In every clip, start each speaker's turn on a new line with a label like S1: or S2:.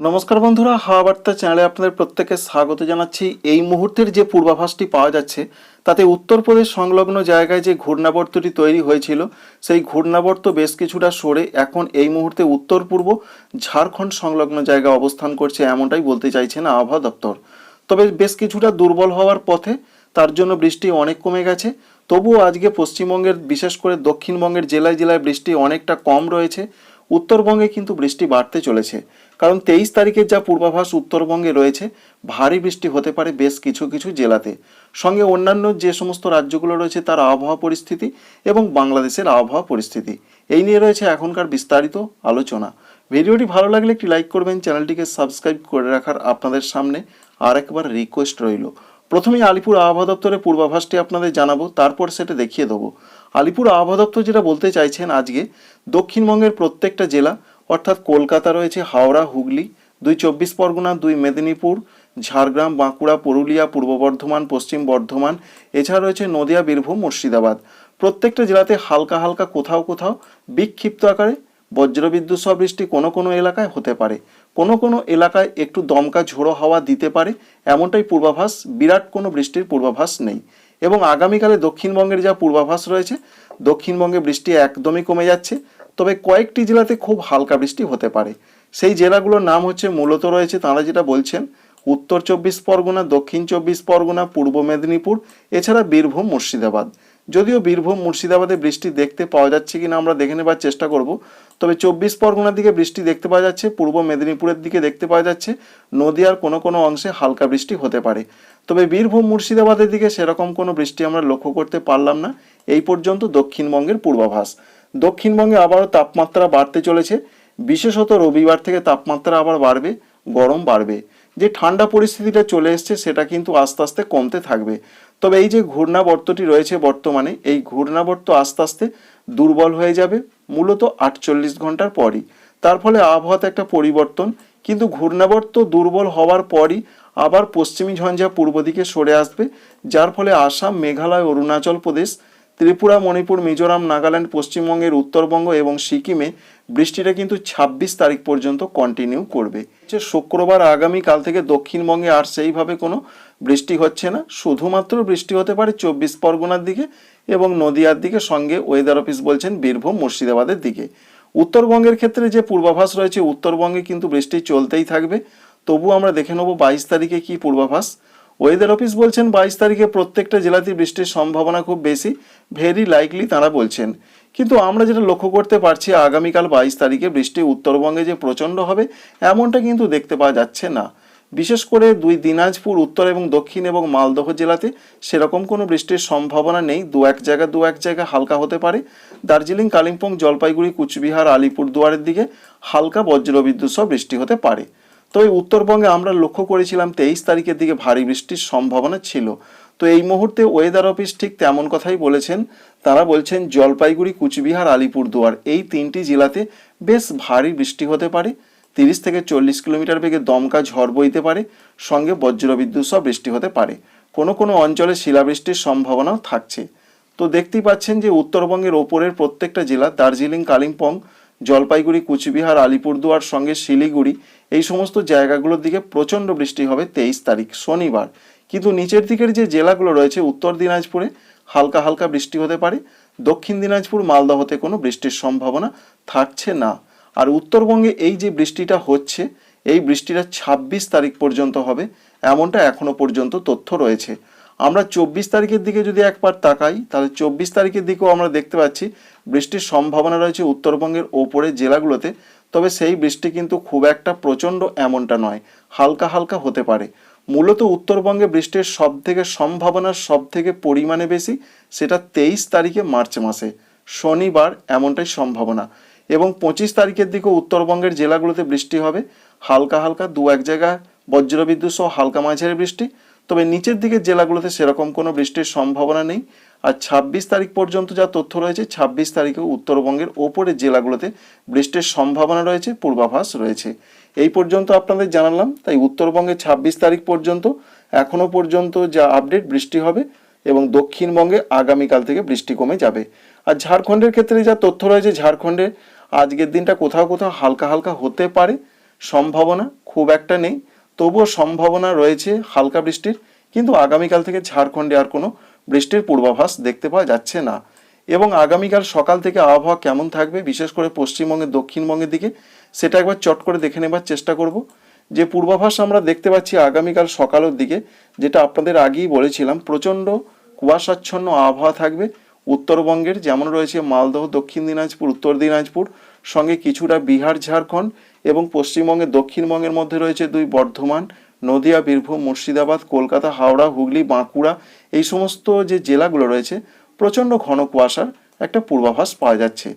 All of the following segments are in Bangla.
S1: নমস্কার বন্ধুরা হাওয়া বার্তা চ্যানেলে আপনাদের প্রত্যেকে স্বাগত জানাচ্ছি। এই মুহূর্তের যে পূর্বাভাসটি পাওয়া যাচ্ছে, তাতে উত্তরপ্রদেশ সংলগ্ন জায়গায় যে ঘূর্ণাবর্তটি তৈরি হয়েছিল, সেই ঘূর্ণাবর্ত বেশ কিছুটা সরে এখন এই মুহূর্তে উত্তর পূর্ব ঝাড়খণ্ড সংলগ্ন জায়গায় অবস্থান করছে এমনটাই বলতে চাইছেন আবহাওয়া দপ্তর। তবে বেশ কিছুটা দুর্বল হওয়ার পথে তার জন্য বৃষ্টি অনেক কমে গেছে। তবুও আজকে পশ্চিমবঙ্গের, বিশেষ করে দক্ষিণবঙ্গের জেলায় জেলায় বৃষ্টি অনেকটা কম রয়েছে। উত্তরবঙ্গে কিন্তু বৃষ্টি বাড়তে চলেছে। কারণ তেইশ তারিখের যা পূর্বাভাস উত্তরবঙ্গে রয়েছে, ভারী বৃষ্টি হতে পারে বেশ কিছু কিছু জেলাতে। সঙ্গে অন্যান্য যে সমস্ত রাজ্যগুলো রয়েছে তার আবহাওয়া পরিস্থিতি এবং বাংলাদেশের আবহাওয়া পরিস্থিতি। এই নিয়ে রয়েছে এখনকার বিস্তারিত আলোচনা। ভিডিওটি ভালো লাগলে একটি লাইক করবেন, চ্যানেলটিকে সাবস্ক্রাইব করে রাখার আপনাদের সামনে আর একবার রিকোয়েস্ট রইল। প্রথমেই আলিপুর আবহাওয়া দপ্তরের পূর্বাভাসটি আপনাদের জানাব, তারপর সেটা দেখিয়ে দেবো। আলিপুর আবহাওয়া দপ্তর যেটা বলতে চাইছেন আজকে, দক্ষিণবঙ্গের প্রত্যেকটা জেলা, অর্থাৎ কলকাতা রয়েছে, হাওড়া, হুগলি, দুই চব্বিশ পরগনা, দুই মেদিনীপুর, ঝাড়গ্রাম, বাঁকুড়া, পুরুলিয়া, পূর্ব বর্ধমান, পশ্চিম বর্ধমান, এছাড়া রয়েছে নদিয়া, বীরভূম, মুর্শিদাবাদ। প্রত্যেকটা জেলাতে হালকা হালকা কোথাও কোথাও বিক্ষিপ্ত আকারে বজ্রবিদ্যুৎ সহ বৃষ্টি কোনো কোনো এলাকায় হতে পারে। কোনো কোনো এলাকায় একটু দমকা ঝোড়ো হাওয়া দিতে পারে, এমনটাই পূর্বাভাস, বিরাট কোনো বৃষ্টির পূর্বাভাস নেই। এবং আগামীকালে দক্ষিণবঙ্গের যা পূর্বাভাস রয়েছে, দক্ষিণবঙ্গে বৃষ্টি একদমই কমে যাচ্ছে, তবে কয়েকটি জেলাতে খুব হালকা বৃষ্টি হতে পারে। সেই জেলাগুলোর নাম হচ্ছে মূলত রয়েছে তাঁরা যেটা বলছেন, উত্তর চব্বিশ পরগনা, দক্ষিণ চব্বিশ পরগনা, পূর্ব মেদিনীপুর, এছাড়া বীরভূম, মুর্শিদাবাদ। যদিও বীরভূম, মুর্শিদাবাদে বৃষ্টি দেখতে পাওয়া যাচ্ছে কিনা আমরা দেখে নেবার চেষ্টা করব। তবে চব্বিশ পরগনার দিকে বৃষ্টি দেখতে পাওয়া যাচ্ছে, পূর্ব মেদিনীপুরের দিকে দেখতে পাওয়া যাচ্ছে। নদিয়ার কোনো কোনো অংশে হালকা বৃষ্টি হতে পারে। তবে বীরভূম, মুর্শিদাবাদের দিকে সেরকম কোনো বৃষ্টি আমরা লক্ষ্য করতে পারলাম না। এই পর্যন্ত দক্ষিণবঙ্গের পূর্বাভাস। দক্ষিণবঙ্গে আবারও তাপমাত্রা বাড়তে চলেছে। বিশেষত রবিবার থেকে তাপমাত্রা আবার বাড়বে, গরম বাড়বে। যে ঠান্ডা পরিস্থিতিটা চলে এসছে, সেটা কিন্তু আস্তে আস্তে কমতে থাকবে। তবে এই যে ঘূর্ণাবর্তটি রয়েছে বর্তমানে, এই ঘূর্ণাবর্ত আস্তে আস্তে দুর্বল হয়ে যাবে, মূলত আটচল্লিশ ঘণ্টার পরই। তার ফলে আবহাওয়াতে একটা পরিবর্তন, কিন্তু ঘূর্ণাবর্ত দুর্বল হওয়ার পরই আবার পশ্চিমী ঝঞ্ঝা পূর্ব দিকে সরে আসবে, যার ফলে আসাম, মেঘালয়, অরুণাচল প্রদেশ, ত্রিপুরা, মণিপুর, মিজোরাম, নাগাল্যান্ড, পশ্চিমবঙ্গের উত্তরবঙ্গ এবং সিকিমে বৃষ্টিটা কিন্তু ছাব্বিশ তারিখ পর্যন্ত কন্টিনিউ করবে। যে শুক্রবার আগামীকাল থেকে দক্ষিণবঙ্গে আর সেইভাবে কোনো বৃষ্টি হচ্ছে না। শুধুমাত্র বৃষ্টি হতে পারে চব্বিশ পরগনার দিকে এবং নদিয়ার দিকে, সঙ্গে ওয়েদার অফিস বলছেন বীরভূম, মুর্শিদাবাদের দিকে। উত্তরবঙ্গের ক্ষেত্রে যে পূর্বাভাস রয়েছে, উত্তরবঙ্গে কিন্তু বৃষ্টি চলতেই থাকবে। তবু আমরা দেখে নেব বাইশ তারিখে কি পূর্বাভাস। ওয়েদার অফিস বলছেন বাইশ তারিখে প্রত্যেকটা জেলাতে বৃষ্টির সম্ভাবনা খুব বেশি। ভেরি লাইকলি তারা বলছেন। কিন্তু আমরা যেটা লক্ষ্য করতে পারছি, আগামীকাল বাইশ তারিখে বৃষ্টি উত্তরবঙ্গে যে প্রচণ্ড হবে, এমনটা কিন্তু দেখতে পাওয়া যাচ্ছে না। বিশেষ করে দুই দিনাজপুর, উত্তর এবং দক্ষিণ এবং মালদহ জেলাতে সেরকম কোনো বৃষ্টির সম্ভাবনা নেই। দু এক জায়গা, দু এক জায়গা হালকা হতে পারে। দার্জিলিং, কালিম্পং, জলপাইগুড়ি, কুচবিহার আলিপুরদুয়ারের দিকে হালকা বজ্রবিদ্যুৎ সহ বৃষ্টি হতে পারে। তবে উত্তরবঙ্গে আমরা লক্ষ্য করেছিলাম, তেইশ তারিখের দিকে ভারী বৃষ্টির সম্ভাবনা ছিল। তো এই মুহূর্তে ওয়েদার অফিস ঠিক তেমন কথাই বলেছেন। তারা বলছেন, জলপাইগুড়ি, কুচবিহার, আলিপুরদুয়ার এই তিনটি জেলাতে বেশ ভারী বৃষ্টি হতে পারে। তিরিশ থেকে চল্লিশ কিলোমিটার বেগে দমকা ঝড় বইতে পারে। সঙ্গে বজ্রবিদ্যুৎ সহ বৃষ্টি হতে পারে। কোনো কোনো অঞ্চলে শিলাবৃষ্টির সম্ভাবনাও থাকছে। তো দেখতেই পাচ্ছেন যে উত্তরবঙ্গের ওপরের প্রত্যেকটা জেলা, দার্জিলিং, কালিম্পং, জলপাইগুড়ি, কুচবিহার, আলিপুরদুয়ার, সঙ্গে শিলিগুড়ি, এই সমস্ত জায়গাগুলোর দিকে প্রচণ্ড বৃষ্টি হবে তেইশ তারিখ, শনিবার। কিন্তু নিচের দিকের যে জেলাগুলো রয়েছে, উত্তর দিনাজপুরে হালকা হালকা বৃষ্টি হতে পারে, দক্ষিণ দিনাজপুর, মালদহতে কোনো বৃষ্টির সম্ভাবনা থাকছে না। আর উত্তরবঙ্গে এই যে বৃষ্টিটা হচ্ছে, এই বৃষ্টিটা ছাব্বিশ তারিখ পর্যন্ত হবে, এমনটা এখনও পর্যন্ত তথ্য রয়েছে। আমরা চব্বিশ তারিখের দিকে যদি একবার তাকাই, তাহলে চব্বিশ তারিখের দিকেও আমরা দেখতে পাচ্ছি, বৃষ্টির সম্ভাবনা রয়েছে উত্তরবঙ্গের ওপরের জেলাগুলোতে, তবে সেই বৃষ্টি কিন্তু খুব একটা প্রচণ্ড এমনটা নয়, হালকা হালকা হতে পারে। মূলত উত্তরবঙ্গে বৃষ্টির সব থেকে সম্ভাবনা সব থেকে পরিমাণে বেশি, সেটা তেইশ তারিখে মার্চ মাসে। শনিবার এমনটাই সম্ভাবনা। এবং পঁচিশ তারিখের দিকে উত্তরবঙ্গের জেলাগুলোতে বৃষ্টি হবে। হালকা হালকা দু এক জায়গায় বজ্রবিদ্যুৎ সহ হালকা মাঝারি বৃষ্টি। তবে নিচের দিকের জেলাগুলোতে সেরকম কোনো বৃষ্টির সম্ভাবনা নেই। আর ছাব্বিশ তারিখ পর্যন্ত যা তথ্য রয়েছে, ছাব্বিশ তারিখে উত্তরবঙ্গের ওপরের জেলাগুলোতে বৃষ্টির সম্ভাবনা রয়েছে, পূর্বাভাস রয়েছে। এই পর্যন্ত আপনাদের জানালাম, তাই উত্তরবঙ্গে ছাব্বিশ তারিখ পর্যন্ত এখনও পর্যন্ত যা আপডেট বৃষ্টি হবে এবং দক্ষিণবঙ্গে আগামীকাল থেকে বৃষ্টি কমে যাবে। আর ঝাড়খণ্ডের ক্ষেত্রে যা তথ্য রয়েছে, ঝাড়খণ্ডে আজকের দিনটা কোথাও কোথাও হালকা হালকা হতে পারে, সম্ভাবনা খুব একটা নেই। তবুও সম্ভাবনা রয়েছে হালকা বৃষ্টির, কিন্তু আগামীকাল থেকে ঝাড়খণ্ডে আর কোনো বৃষ্টির পূর্বাভাস দেখতে পাওয়া যাচ্ছে না। এবং আগামীকাল সকাল থেকে আবহাওয়া কেমন থাকবে, বিশেষ করে পশ্চিমবঙ্গের, দক্ষিণবঙ্গের দিকে, সেটা একবার চট করে দেখে নেবার চেষ্টা করব। যে পূর্বাভাস আমরা দেখতে পাচ্ছি আগামীকাল সকালের দিকে, যেটা আপনাদের আগেই বলেছিলাম, প্রচণ্ড কুয়াশাচ্ছন্ন আবহাওয়া থাকবে। উত্তরবঙ্গের যেমন রয়েছে মালদহ, দক্ষিণ দিনাজপুর, উত্তর দিনাজপুর, সঙ্গে কিছুটা বিহার, ঝাড়খণ্ড এবং পশ্চিমবঙ্গের দক্ষিণবঙ্গের মধ্যে রয়েছে দুই বর্ধমান, নদিয়া, বীরভূম, মুর্শিদাবাদ, কলকাতা, হাওড়া, হুগলি, বাঁকুড়া, এই সমস্ত যে জেলাগুলো রয়েছে, প্রচণ্ড ঘন কুয়াশার একটা পূর্বাভাস পাওয়া যাচ্ছে।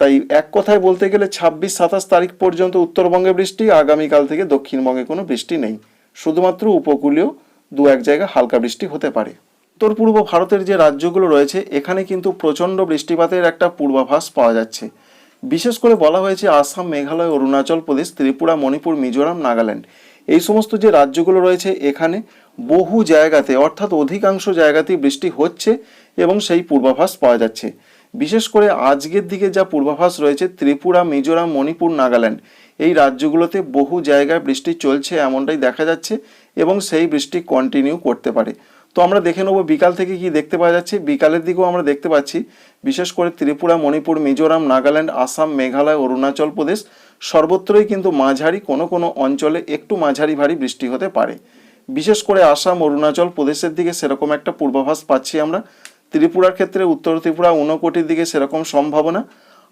S1: তাই এক কথায় বলতে গেলে ছাব্বিশ, সাতাশ তারিখ পর্যন্ত উত্তরবঙ্গে বৃষ্টি, আগামীকাল থেকে দক্ষিণবঙ্গে কোনো বৃষ্টি নেই। শুধুমাত্র উপকূলীয় দু এক জায়গায় হালকা বৃষ্টি হতে পারে। উত্তর পূর্ব ভারতের যে রাজ্যগুলো রয়েছে, এখানে কিন্তু প্রচণ্ড বৃষ্টিপাতের একটা পূর্বাভাস পাওয়া যাচ্ছে। বিশেষ করে বলা হয়েছে আসাম, মেঘালয়, অরুণাচল প্রদেশ, ত্রিপুরা, মণিপুর, মিজোরাম, নাগাল্যান্ড। এই সমস্ত যে রাজ্যগুলো রয়েছে, এখানে বহু জায়গাতে, অর্থাৎ অধিকাংশ জায়গাতেই বৃষ্টি হচ্ছে এবং সেই পূর্বাভাস পাওয়া যাচ্ছে। বিশেষ করে আজকের দিকে যা পূর্বাভাস রয়েছে, ত্রিপুরা, মিজোরাম, মণিপুর, নাগাল্যান্ড, এই রাজ্যগুলোতে বহু জায়গায় বৃষ্টি চলছে এমনটাই দেখা যাচ্ছে এবং সেই বৃষ্টি কন্টিনিউ করতে পারে। তো আমরা দেখে নেব বিকাল থেকে কি দেখতে পাওয়া যাচ্ছে। বিকালের দিকেও আমরা দেখতে পাচ্ছি, বিশেষ করে ত্রিপুরা, মণিপুর, মিজোরাম, নাগাল্যান্ড, আসাম, মেঘালয়, অরুণাচল প্রদেশ। সর্বত্রই কিন্তু মাঝারি, কোনো কোনো অঞ্চলে একটু মাঝারি ভারী বৃষ্টি হতে পারে। বিশেষ করে আসাম, অরুণাচল প্রদেশের দিকে সেরকম একটা পূর্বাভাস পাচ্ছি আমরা। ত্রিপুরার ক্ষেত্রে উত্তর ত্রিপুরা ঊনকোটির দিকে সেরকম সম্ভাবনা।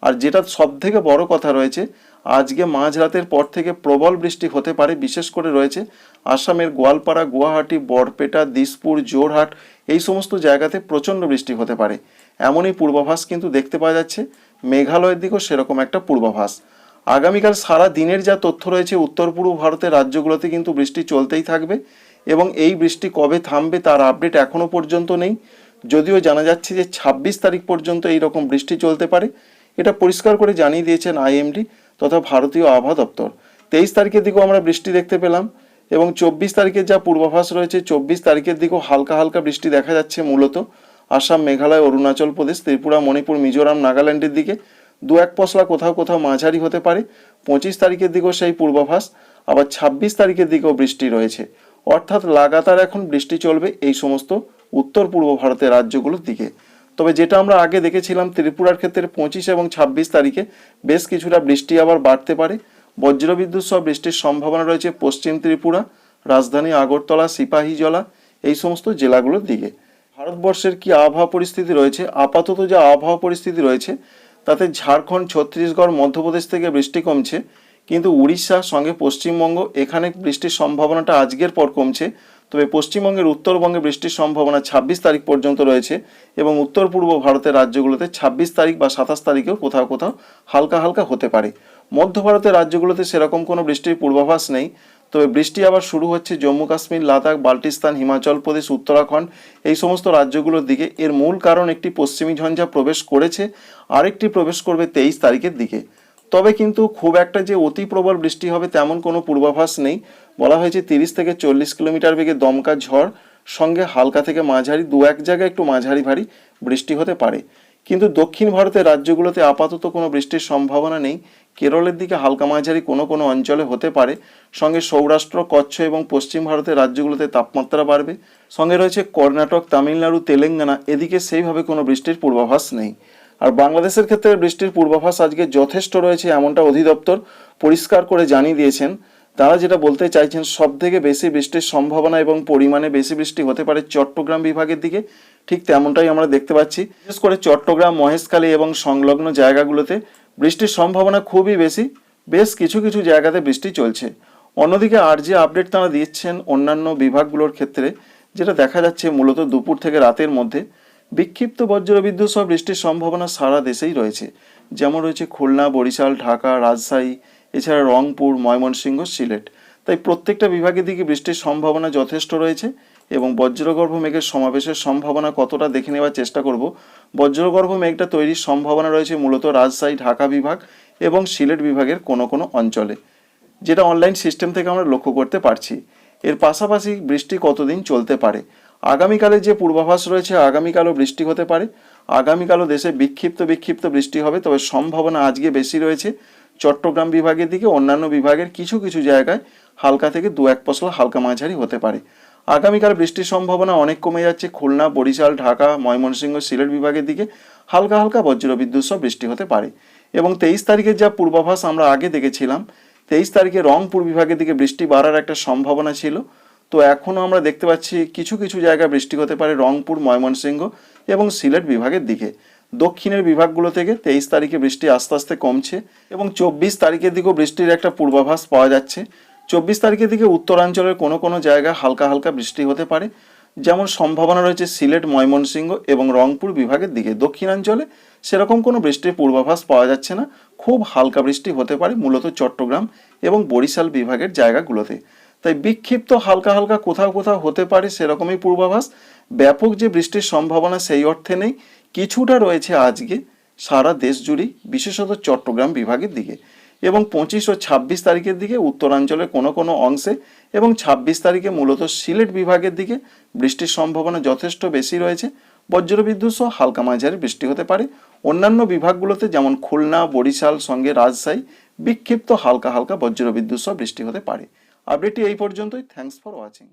S1: আর যেটা সব থেকে বড় কথা রয়েছে আজকে মাঝরাতের পর থেকে প্রবল বৃষ্টি হতে পারে, বিশেষ করে রয়েছে আসামের গোয়ালপাড়া, গুয়াহাটি, বরপেটা, দিসপুর জোরহাট এই সমস্ত জায়গাতে প্রচণ্ড বৃষ্টি হতে পারে। এমনই পূর্বাভাস কিন্তু দেখতে পাওয়া যাচ্ছে, মেঘালয়ের দিকেও সেরকম একটা পূর্বাভাস। আগামীকাল সারা দিনের যা তথ্য রয়েছে, উত্তর পূর্ব ভারতের রাজ্যগুলোতে কিন্তু বৃষ্টি চলতেই থাকবে এবং এই বৃষ্টি কবে থামবে তার আপডেট এখনও পর্যন্ত নেই। যদিও জানা যাচ্ছে যে ছাব্বিশ তারিখ পর্যন্ত এই রকম বৃষ্টি চলতে পারে, এটা পরিষ্কার করে জানিয়ে দিয়েছেন আইএমডি। তথা ভারতীয় আবহাওয়া দপ্তর। তেইশ তারিখের দিকেও আমরা বৃষ্টি দেখতে পেলাম এবং চব্বিশ তারিখের যা পূর্বাভাস রয়েছে, চব্বিশ তারিখের দিকেও হালকা হালকা বৃষ্টি দেখা যাচ্ছে মূলত আসাম, মেঘালয়, অরুণাচল প্রদেশ, ত্রিপুরা, মণিপুর, মিজোরাম, নাগাল্যান্ডের দিকে। দু এক পশলা কোথাও কোথাও মাঝারি হতে পারে। পঁচিশ তারিখের দিকেও সেই পূর্বাভাস। আবার ছাব্বিশ তারিখের দিকেও বৃষ্টি রয়েছে। অর্থাৎ লাগাতার এখন বৃষ্টি চলবে এই সমস্ত উত্তর পূর্ব ভারতের রাজ্যগুলোর দিকে। তবে যেটা আমরা আগে দেখেছিলাম, ত্রিপুরার ক্ষেত্রে পঁচিশ এবং ছাব্বিশ তারিখে বেশ কিছুটা বৃষ্টি আবার বাড়তে পারে। বজ্রবিদ্যুৎ সহ বৃষ্টির সম্ভাবনা রয়েছে পশ্চিম ত্রিপুরা, রাজধানী আগরতলা সিপাহীজলা এই সমস্ত জেলাগুলোর দিকে। ভারতবর্ষের কি আবহাওয়া পরিস্থিতি রয়েছে? আপাতত যে আবহাওয়া পরিস্থিতি রয়েছে, তাতে ঝাড়খণ্ড, ছত্তিশগড়, মধ্যপ্রদেশ থেকে বৃষ্টি কমছে। কিন্তু উড়িষ্যা সঙ্গে পশ্চিমবঙ্গ, এখানে বৃষ্টির সম্ভাবনাটা আজকের পর কমছে। তবে পশ্চিমবঙ্গের উত্তরবঙ্গে বৃষ্টির সম্ভাবনা ছাব্বিশ তারিখ পর্যন্ত রয়েছে এবং উত্তর পূর্ব ভারতের রাজ্যগুলোতে ছাব্বিশ তারিখ বা সাতাশ তারিখেও কোথাও কোথাও হালকা হালকা হতে পারে। মধ্য ভারতের রাজ্যগুলোতে সেরকম কোনো বৃষ্টির পূর্বাভাস নেই। তবে বৃষ্টি আবার শুরু হচ্ছে জম্মু কাশ্মীর, লাদাখ, বাল্টিস্তান, হিমাচল প্রদেশ, উত্তরাখণ্ড এই সমস্ত রাজ্যগুলোর দিকে। এর মূল কারণ একটি পশ্চিমী ঝঞ্ঝা প্রবেশ করেছে। আরেকটি প্রবেশ করবে তেইশ তারিখের দিকে। তবে কিন্তু খুব একটা যে অতি প্রবল বৃষ্টি হবে তেমন কোনো পূর্বাভাস নেই। বলা হয়েছে তিরিশ থেকে চল্লিশ কিলোমিটার বেগে দমকা ঝড়, সঙ্গে হালকা থেকে মাঝারি, দু এক জায়গায় একটু মাঝারি ভারী বৃষ্টি হতে পারে। কিন্তু দক্ষিণ ভারতের রাজ্যগুলোতে আপাতত কোনো বৃষ্টির সম্ভাবনা নেই। কেরলের দিকে হালকা মাঝারি কোনো কোনো অঞ্চলে হতে পারে। সঙ্গে সৌরাষ্ট্র, কচ্ছ এবং পশ্চিম ভারতের রাজ্যগুলোতে তাপমাত্রা বাড়বে। সঙ্গে রয়েছে কর্ণাটক, তামিলনাড়ু, তেলেঙ্গানা, এদিকে সেইভাবে কোনো বৃষ্টির পূর্বাভাস নেই। আর বাংলাদেশের ক্ষেত্রে বৃষ্টির পূর্বাভাস আজকে যথেষ্ট রয়েছে এমনটা অধিদপ্তর পরিষ্কার করে জানিয়ে দিয়েছেন। তারা যেটা বলতে চাইছেন সব থেকে বেশি বৃষ্টির সম্ভাবনা এবং পরিমাণে বেশি বৃষ্টি হতে পারে চট্টগ্রাম বিভাগের দিকে, ঠিক তেমনটাই আমরা দেখতে পাচ্ছি। বিশেষ করে চট্টগ্রাম, মহেশখালী এবং সংলগ্ন জায়গাগুলোতে বৃষ্টির সম্ভাবনা খুবই বেশি, বেশ কিছু কিছু জায়গাতে বৃষ্টি চলছে। অন্যদিকে আর যে আপডেট তারা দিচ্ছেন অন্যান্য বিভাগগুলোর ক্ষেত্রে, যেটা দেখা যাচ্ছে মূলত দুপুর থেকে রাতের মধ্যে বিক্ষিপ্ত বজ্রবিদ্যুৎ সহ বৃষ্টির সম্ভাবনা সারা দেশেই রয়েছে। যেমন রয়েছে খুলনা, বরিশাল, ঢাকা, রাজশাহী, এছাড়া রংপুর, ময়মনসিংহ, সিলেট। তাই প্রত্যেকটা বিভাগের দিকে বৃষ্টির সম্ভাবনা যথেষ্ট রয়েছে এবং বজ্রগর্ভ মেঘের সমাবেশের সম্ভাবনা কতটা দেখে নেওয়ার চেষ্টা করব। বজ্রগর্ভ মেঘটা তৈরির সম্ভাবনা রয়েছে মূলত রাজশাহী, ঢাকা বিভাগ এবং সিলেট বিভাগের কোনো কোনো অঞ্চলে, যেটা অনলাইন সিস্টেম থেকে আমরা লক্ষ্য করতে পারছি। এর পাশাপাশি বৃষ্টি কতদিন চলতে পারে? আগামীকালে যে পূর্বাভাস রয়েছে, আগামীকালও বৃষ্টি হতে পারে। আগামীকালও দেশে বিক্ষিপ্ত বিক্ষিপ্ত বৃষ্টি হবে, তবে সম্ভাবনা আজকে বেশি রয়েছে। চট্টগ্রাম বিভাগের দিকে অন্যান্য বিভাগের কিছু কিছু জায়গায় হালকা থেকে দু এক পশলা হালকা মাঝারি হতে পারে। আগামীকাল বৃষ্টির সম্ভাবনা অনেক কমে যাচ্ছে। খুলনা, বরিশাল, ঢাকা, ময়মনসিংহ, সিলেট বিভাগের দিকে হালকা হালকা বজ্রবিদ্যুৎ সহ বৃষ্টি হতে পারে। এবং তেইশ তারিখের যা পূর্বাভাস আমরা আগে দেখেছিলাম, তেইশ তারিখে রংপুর বিভাগের দিকে বৃষ্টি বাড়ার একটা সম্ভাবনা ছিল। তো এখনও আমরা দেখতে পাচ্ছি কিছু কিছু জায়গায় বৃষ্টি হতে পারে রংপুর, ময়মনসিংহ এবং সিলেট বিভাগের দিকে। দক্ষিণের বিভাগগুলো থেকে তেইশ তারিখে বৃষ্টি আস্তে আস্তে কমছে এবং চব্বিশ তারিখের দিকেও বৃষ্টির একটা পূর্বাভাস পাওয়া যাচ্ছে। চব্বিশ তারিখের দিকে উত্তরাঞ্চলের কোনো কোনো জায়গায় হালকা হালকা বৃষ্টি হতে পারে। যেমন সম্ভাবনা রয়েছে সিলেট, ময়মনসিংহ এবং রংপুর বিভাগের দিকে। দক্ষিণাঞ্চলে সেরকম কোনো বৃষ্টির পূর্বাভাস পাওয়া যাচ্ছে না। খুব হালকা বৃষ্টি হতে পারে মূলত চট্টগ্রাম এবং বরিশাল বিভাগের জায়গাগুলোতে। তাই বিক্ষিপ্ত হালকা হালকা কোথাও কোথাও হতে পারে সেরকমই পূর্বাভাস। ব্যাপক যে বৃষ্টির সম্ভাবনা সেই অর্থে নেই। কিছুটা রয়েছে আজকে, সারা দেশ জুড়েই, বিশেষত চট্টগ্রাম বিভাগের দিকে। এবং পঁচিশ ও ছাব্বিশ তারিখের দিকে উত্তরাঞ্চলের কোনো কোনো অংশে এবং ছাব্বিশ তারিখে মূলত সিলেট বিভাগের দিকে বৃষ্টির সম্ভাবনা যথেষ্ট বেশি রয়েছে। বজ্রবিদ্যুৎ সহ হালকা মাঝারি বৃষ্টি হতে পারে। অন্যান্য বিভাগগুলোতে যেমন খুলনা, বরিশাল সঙ্গে রাজশাহী বিক্ষিপ্ত হালকা হালকা বজ্রবিদ্যুৎ সহ বৃষ্টি হতে পারে। আপডেটটি এই পর্যন্তই। Thanks for watching